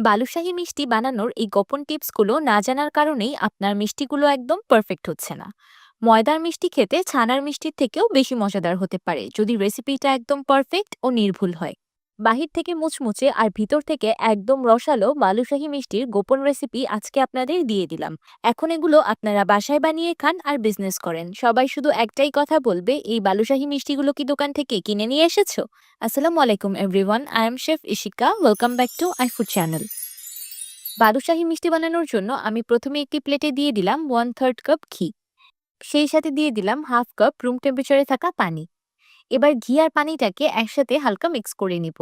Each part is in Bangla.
বালুশাহী মিষ্টি বানানোর এই গোপন টিপসগুলো না জানার কারণেই আপনার মিষ্টিগুলো একদম পারফেক্ট হচ্ছে না। ময়দার মিষ্টি খেতে ছানার মিষ্টির থেকেও বেশি মজাদার হতে পারে, যদি রেসিপিটা একদম পারফেক্ট ও নির্ভুল হয়। বাহির থেকে মুচমুচে আর ভিতর থেকে একদম রসালো বালুশাহী মিষ্টির গোপন রেসিপি আজকে আপনাদের দিয়ে দিলাম। এখন এগুলো আপনারা বাসায় বানিয়ে খান আর বিজনেস করেন। সবাই শুধু একটাই কথা বলবে, এই বালুশাহী মিষ্টিগুলো কি দোকান থেকে কিনে নিয়ে এসেছ? আসসালামু আলাইকুম everyone I am chef Ishika welcome back to I food channel balushahi মিষ্টি বানানোর জন্য আমি প্রথমে একটি প্লেটে দিয়ে দিলাম ওয়ান থার্ড কাপ ঘি। সেই সাথে দিয়ে দিলাম হাফ কাপ রুম টেম্পারেচারে থাকা পানি। এবার ঘি আর পানিটাকে একসাথে হালকা মিক্স করে নিব।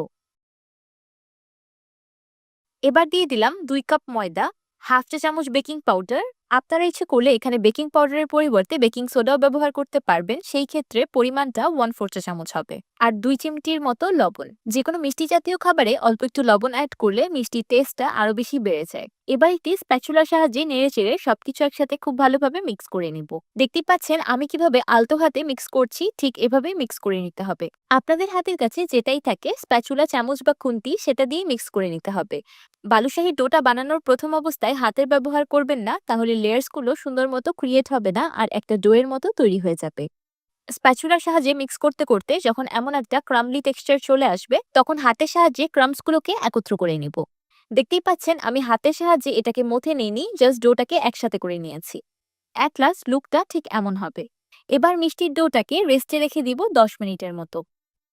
এবার দিয়ে দিলাম দুই কাপ ময়দা হাফ চা চামচ বেকিং পাউডার আপনারা ইচ্ছে করলে এখানে বেকিং পাউডারের পরিবর্তে বেকিং সোডাও ব্যবহার করতে পারবেন। সেই ক্ষেত্রে পরিমাণটা ওয়ান ফোর চা চামচ হবে। আর দুই চিমটির মতো লবণ। যে কোনো মিষ্টি জাতীয় খাবারে অল্প একটু লবণ অ্যাড করলে মিষ্টির টেস্টটা আরও বেশি বেড়ে যায়। এবার একটি স্প্যাচুলার সাহায্যে নেড়ে চেড়ে সবকিছু একসাথে খুব ভালোভাবে মিক্স করে নিব। দেখতে পাচ্ছেন, আমি কীভাবে আলতো হাতে মিক্স করছি, ঠিক এভাবে মিক্স করে নিতে হবে। আপনাদের হাতের কাছে যেটাই থাকে স্প্যাচুলা চামচ বা খুন্তি, সেটা দিয়ে মিক্স করে নিতে হবে। বালুশাহী ডোটা বানানোর প্রথম অবস্থায় হাতের ব্যবহার করবেন না, তাহলে লেয়ার্সগুলো সুন্দর মতো ক্রিয়েট হবে না আর একটা ডোয়ের মতো তৈরি হয়ে যাবে। স্প্যাচুলার সাহায্যে মিক্স করতে করতে যখন এমন একটা ক্রামলি টেক্সচার চলে আসবে, তখন হাতের সাহায্যে ক্রামসগুলোকে একত্র করে নিব। দেখতেই পাচ্ছেন, আমি হাতের সাহায্যে এটাকে মথে নিইনি জাস্ট ডোটাকে একসাথে করে নিয়েছি। অ্যাট লাস্ট লুকটা ঠিক এমন হবে। এবার মিষ্টির ডোটাকে রেস্টে রেখে দিব দশ মিনিটের মতো।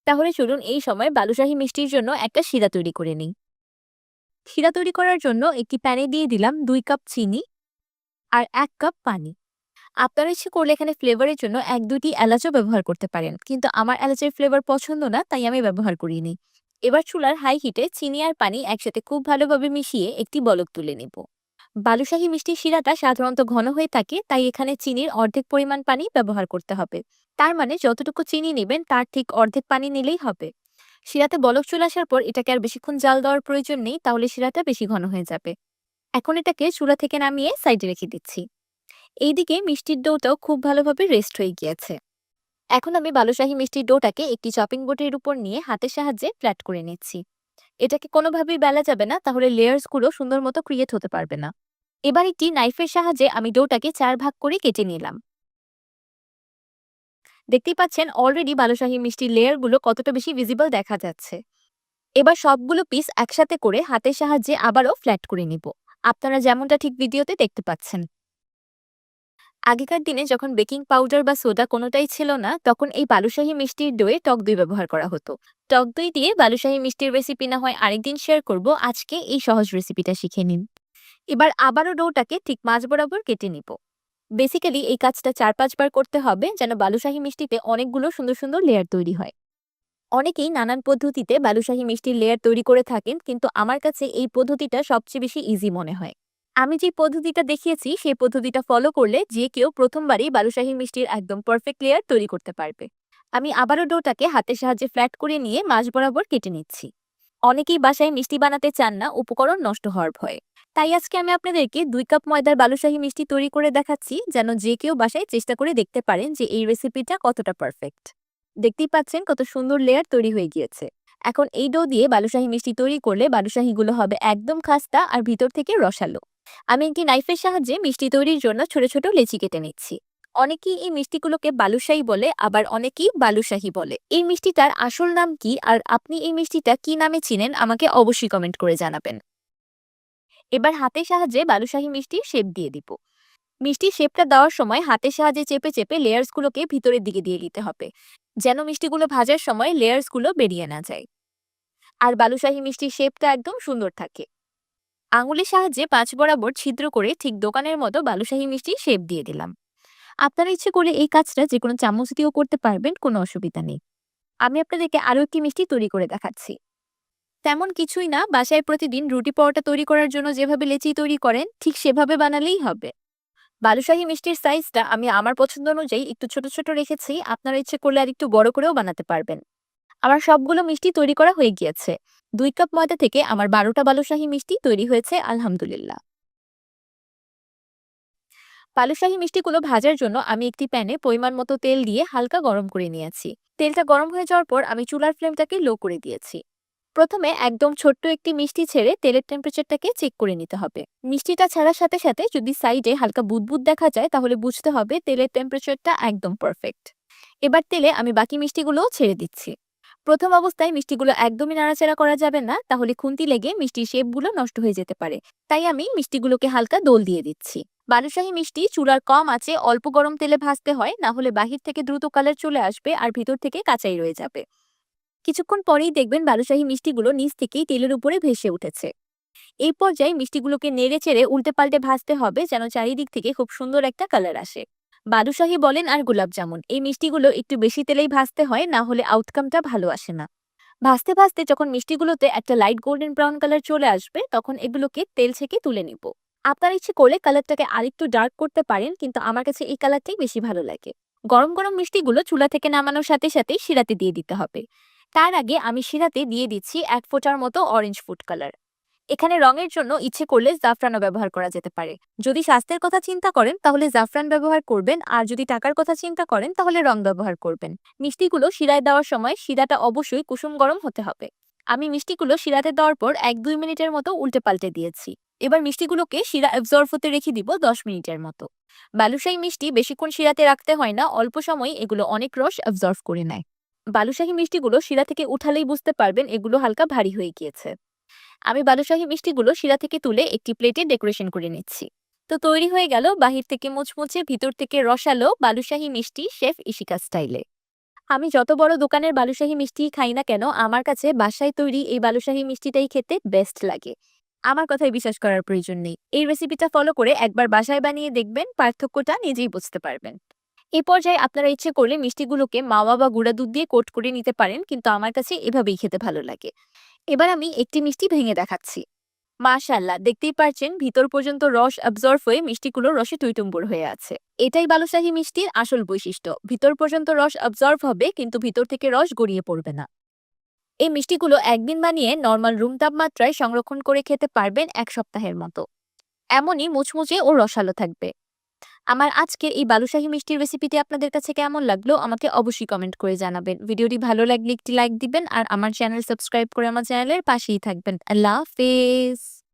তাহলে চলুন এই সময় বালুশাহী মিষ্টির জন্য একটা শিরা তৈরি করে নিই। শিরা তৈরি করার জন্য একটি প্যানে দিয়ে দিলাম দুই কাপ চিনি আর এক কাপ পানি। আপনারা ইচ্ছে করলে এখানে ফ্লেভারের জন্য এক দুটি এলাচও ব্যবহার করতে পারেন। কিন্তু আমার এলাচের ফ্লেভার পছন্দ না, তাই আমি ব্যবহার করিনি। এবার চুলার হাই হিটে চিনি আর পানি একসাথে খুব ভালোভাবে মিশিয়ে একটি বলক তুলে নেব। বালুশাহী মিষ্টির শিরাটা সাধারণত ঘন হয়ে থাকে, তাই এখানে চিনির অর্ধেক পরিমাণ পানি ব্যবহার করতে হবে। তার মানে যতটুকু চিনি নেবেন, তার ঠিক অর্ধেক পানি নিলেই হবে। শিরাতে বলক চলে আসার পর এটাকে আর বেশিক্ষণ জাল দেওয়ার প্রয়োজন নেই, তাহলে শিরাটা বেশি ঘন হয়ে যাবে। এখন এটাকে চুলা থেকে নামিয়ে সাইডে রেখে দিচ্ছি। এইদিকে মিষ্টির ডোটাও খুব ভালোভাবে রেস্ট হয়ে গিয়েছে। এখন আমি বালুশাহী মিষ্টির ডোটাকে একটি চপিং বোর্ডের উপর নিয়ে হাতের সাহায্যে ফ্ল্যাট করে নিচ্ছি। এটাকে কোনোভাবেই বেলা যাবে না, তাহলে লেয়ার্সগুলো সুন্দর মতো ক্রিয়েট হতে পারবে না। এবার একটি নাইফের সাহায্যে আমি ডোটাকে চার ভাগ করে কেটে নিলাম। দেখতেই পাচ্ছেন অলরেডি বালুশাহী মিষ্টির লেয়ারগুলো কতটা বেশি ভিজিবল দেখা যাচ্ছে। এবার সবগুলো পিস একসাথে করে হাতের সাহায্যে আবারও ফ্ল্যাট করে নিব। আপনারা যেমনটা ঠিক ভিডিওতে দেখতে পাচ্ছেন। আগেকার দিনে যখন বেকিং পাউডার বা সোডা কোনোটাই ছিল না, তখন এই বালুশাহী মিষ্টির দইয়ে টক দই ব্যবহার করা হতো। টক দই দিয়ে বালুশাহী মিষ্টির রেসিপি না হয় আরেকদিন শেয়ার করব, আজকে এই সহজ রেসিপিটা শিখে নিন। এবার আবারও ডোটাকে ঠিক মাঝ বরাবর কেটে নিব। বেসিক্যালি এই কাজটা চার পাঁচবার করতে হবে যেন বালুশাহী মিষ্টিতে অনেকগুলো সুন্দর সুন্দর লেয়ার তৈরি হয়। অনেকেই নানান পদ্ধতিতে বালুশাহী মিষ্টির লেয়ার তৈরি করে থাকেন, কিন্তু আমার কাছে এই পদ্ধতিটা সবচেয়ে বেশি ইজি মনে হয়। আমি যে পদ্ধতিটা দেখিয়েছি, সেই পদ্ধতিটা ফলো করলে যে কেউ প্রথমবারই বালুশাহী মিষ্টির একদম পারফেক্ট লেয়ার তৈরি করতে পারবে। আমি আবারও ডোটাকে হাতের সাহায্যে ফ্ল্যাট করে নিয়ে মাঝ বরাবর কেটে নিচ্ছি। অনেকেই বাসায় মিষ্টি বানাতে চান না, উপকরণ নষ্ট হওয়ার ভয়ে। তাই আজকে আমি আপনাদেরকে দুই কাপ ময়দার বালুশাহী মিষ্টি তৈরি করে দেখাচ্ছি, যেন যে কেউ বাসায় চেষ্টা করে দেখতে পারেন যে এই রেসিপিটা কতটা পারফেক্ট দেখতেই পাচ্ছেন কত সুন্দর লেয়ার তৈরি হয়ে গিয়েছে। এখন এই ডো দিয়ে বালুশাহী মিষ্টি তৈরি করলে বালুশাহীগুলো হবে একদম খাস্তা আর ভিতর থেকে রসালো। আমি একটি নাইফের সাহায্যে মিষ্টি তৈরির জন্য ছোট ছোট লেচি কেটে নিচ্ছি। অনেকেই এই মিষ্টিগুলোকে বালুশাহী বলে, আবার অনেকেই বালুশাহী বলে। এই মিষ্টিটার আসল নাম কি আর আপনি এই মিষ্টিটা কি নামে চিনেন আমাকে অবশ্যই কমেন্ট করে জানাবেন। এবার হাতের সাহায্যে বালুশাহী মিষ্টির শেপ দিয়ে দিব। মিষ্টির শেপটা দেওয়ার সময় হাতের সাহায্যে চেপে চেপে লেয়ার্সগুলোকে ভিতরের দিকে দিয়ে দিতে হবে, যেন মিষ্টিগুলো ভাজার সময় লেয়ার্সগুলো বেরিয়ে না যায়। আর বালুশাহী মিষ্টির শেপটা একদম সুন্দর থাকে। আঙুলের সাহায্যে পাঁচ বরাবর ছিদ্র করে ঠিক দোকানের মতো বালুশাহী মিষ্টি শেপ দিয়ে দিলাম। আপনারা ইচ্ছে করলে এই কাজটা যে কোনো চামচ দিয়েও করতে পারবেন, কোনো অসুবিধা নেই। আমি আপনাদেরকে আরও একটি মিষ্টি তৈরি করে দেখাচ্ছি। তেমন কিছুই না, বাসায় প্রতিদিন রুটি পরোটা তৈরি করার জন্য যেভাবে লেচি তৈরি করেন, ঠিক সেভাবে বানালেই হবে। বালুশাহী মিষ্টির সাইজটা আমি আমার পছন্দ অনুযায়ী একটু ছোট ছোট রেখেছি। আপনারা ইচ্ছে করলে আর একটু বড় করেও বানাতে পারবেন। আমার সবগুলো মিষ্টি তৈরি করা হয়ে গিয়েছে। দুই কাপ ময়দা থেকে আমার বারোটা বালুশাহী মিষ্টি তৈরি হয়েছে, আলহামদুলিল্লাহ। বালুশাহী মিষ্টিগুলো ভাজার জন্য আমি একটি প্যানে পরিমাণ মতো তেল দিয়ে হালকা গরম করে নিয়েছি। তেলটা গরম হয়ে যাওয়ার পর আমি চুলার ফ্লেমটাকে লো করে দিয়েছি। প্রথমে একদম ছোট্ট একটি মিষ্টি ছেড়ে তেলের টেম্পারেচারটাকে চেক করে নিতে হবে। মিষ্টিটা ছাড়ার সাথে সাথে যদি সাইডে হালকা বুদবুদ দেখা যায়, তাহলে বুঝতে হবে তেলের টেম্পারেচারটা একদম পারফেক্ট এবার তেলে আমি বাকি মিষ্টিগুলোও ছেড়ে দিচ্ছি। প্রথম অবস্থায় মিষ্টিগুলো একদমই নাড়াচাড়া করা যাবে না, তাহলে খুন্তি লেগে মিষ্টির শেপগুলো নষ্ট হয়ে যেতে পারে। তাই আমি মিষ্টিগুলোকে হালকা দোল দিয়ে দিচ্ছি। বালুশাহী মিষ্টি চুলার কম আছে, অল্প গরম তেলে ভাজতে হয়, না হলে বাহির থেকে দ্রুত কালার চলে আসবে আর ভিতর থেকে কাঁচাই রয়ে যাবে। কিছুক্ষণ পরেই দেখবেন বালুশাহী মিষ্টিগুলো নিচ থেকেই তেলের উপরে ভেসে উঠেছে। এই পর্যায়ে মিষ্টিগুলোকে নেড়ে চেড়ে উল্টে পাল্টে ভাজতে হবে যেন চারিদিক থেকে খুব সুন্দর একটা কালার আসে। বালুশাহী বলেন আর গোলাপ জামুন। এই মিষ্টিগুলো একটু বেশি তেলেই ভাজতে হয়, না হলে আউটকামটা ভালো আসে না। ভাজতে ভাজতে যখন মিষ্টিগুলোতে একটা লাইট গোল্ডেন ব্রাউন কালার চলে আসবে, তখন এগুলোকে তেল থেকে তুলে নিব। আপনার ইচ্ছে করলে কালারটাকে আরেকটু ডার্ক করতে পারেন, কিন্তু আমার কাছে এই কালারটাই বেশি ভালো লাগে। গরম গরম মিষ্টিগুলো চুলা থেকে নামানোর সাথে সাথেই শিরাতে দিয়ে দিতে হবে। তার আগে আমি শিরাতে দিয়ে দিচ্ছি এক ফোঁটার মতো অরেঞ্জ ফুড কালার এখানে রঙের জন্য ইচ্ছে করলে জাফরানও ব্যবহার করা যেতে পারে। যদি স্বাস্থ্যের কথা চিন্তা করেন, তাহলে জাফরান ব্যবহার করবেন, আর যদি টাকার কথা চিন্তা করেন, তাহলে রং ব্যবহার করবেন। মিষ্টিগুলো শিরায় দেওয়ার সময় শিরাটা অবশ্যই কুসুম গরম হতে হবে। আমি মিষ্টিগুলো শিরাতে দেওয়ার পর এক দুই মিনিটের মতো উল্টে পাল্টে দিয়েছি। এবার মিষ্টিগুলোকে শিরা অ্যাবজর্ভ হতে রেখে দিব দশ মিনিটের মতো। বালুশাহী মিষ্টি বেশিক্ষণ শিরাতে রাখতে হয় না, অল্প সময় এগুলো অনেক রস অ্যাবজর্ভ করে নেয়। বালুশাহী মিষ্টিগুলো শিরা থেকে উঠালেই বুঝতে পারবেন এগুলো হালকা ভারী হয়ে গিয়েছে। আমি বালুশাহী মিষ্টিগুলো শিরা থেকে তুলে একটি প্লেটে ডেকোরেশন করে নিচ্ছি। তো তৈরি হয়ে গেল বাহির থেকে মুচমুচে ভিতর থেকে রসালো বালুশাহী মিষ্টি শেফ ইশিকা স্টাইলে। আমি যত বড় দোকানের বালুশাহী মিষ্টি খাই না কেন, আমার কাছে বাসায় তৈরি এই বালুশাহী মিষ্টিটাই খেতে বেস্ট লাগে। আমার কথায় বিশ্বাস করার প্রয়োজন নেই। এই রেসিপিটা ফলো করে একবার বাসায় বানিয়ে দেখবেন, পার্থক্যটা নিজেই বুঝতে পারবেন। এই পর্যায়ে আপনারা ইচ্ছে করলে মিষ্টিগুলোকে মাওয়া বা গুঁড়া দুধ দিয়ে কোট করে নিতে পারেন, কিন্তু আমার কাছে এভাবেই খেতে ভালো লাগে। এবার আমি একটি মিষ্টি ভেঙে দেখাচ্ছি। মাশাল্লাহ দেখতেই পারছেন ভিতর পর্যন্ত রস অ্যাবজর্ভ হয়ে মিষ্টিগুলো রসে টুইটুম্বুর হয়ে আছে। এটাই বালুশাহী মিষ্টির আসল বৈশিষ্ট্য। ভিতর পর্যন্ত রস অ্যাবজর্ভ হবে, কিন্তু ভিতর থেকে রস গড়িয়ে পড়বে না। এই মিষ্টিগুলো একদিন বানিয়ে নর্মাল রুম তাপমাত্রায় সংরক্ষণ করে খেতে পারবেন এক সপ্তাহের মতো। এমনই মুচমুচে ও রসালো থাকবে। আমার আজকের এই বালুশাহী মিষ্টির রেসিপিটি আপনাদের কাছে কেমন লাগল? আমাকে অবশ্যই কমেন্ট করে জানাবেন। ভিডিওটি ভালো লাগলে একটি লাইক দিবেন আর আমার চ্যানেল সাবস্ক্রাইব করে আমার চ্যানেলের পাশেই থাকবেন। আল্লাহ হাফেজ!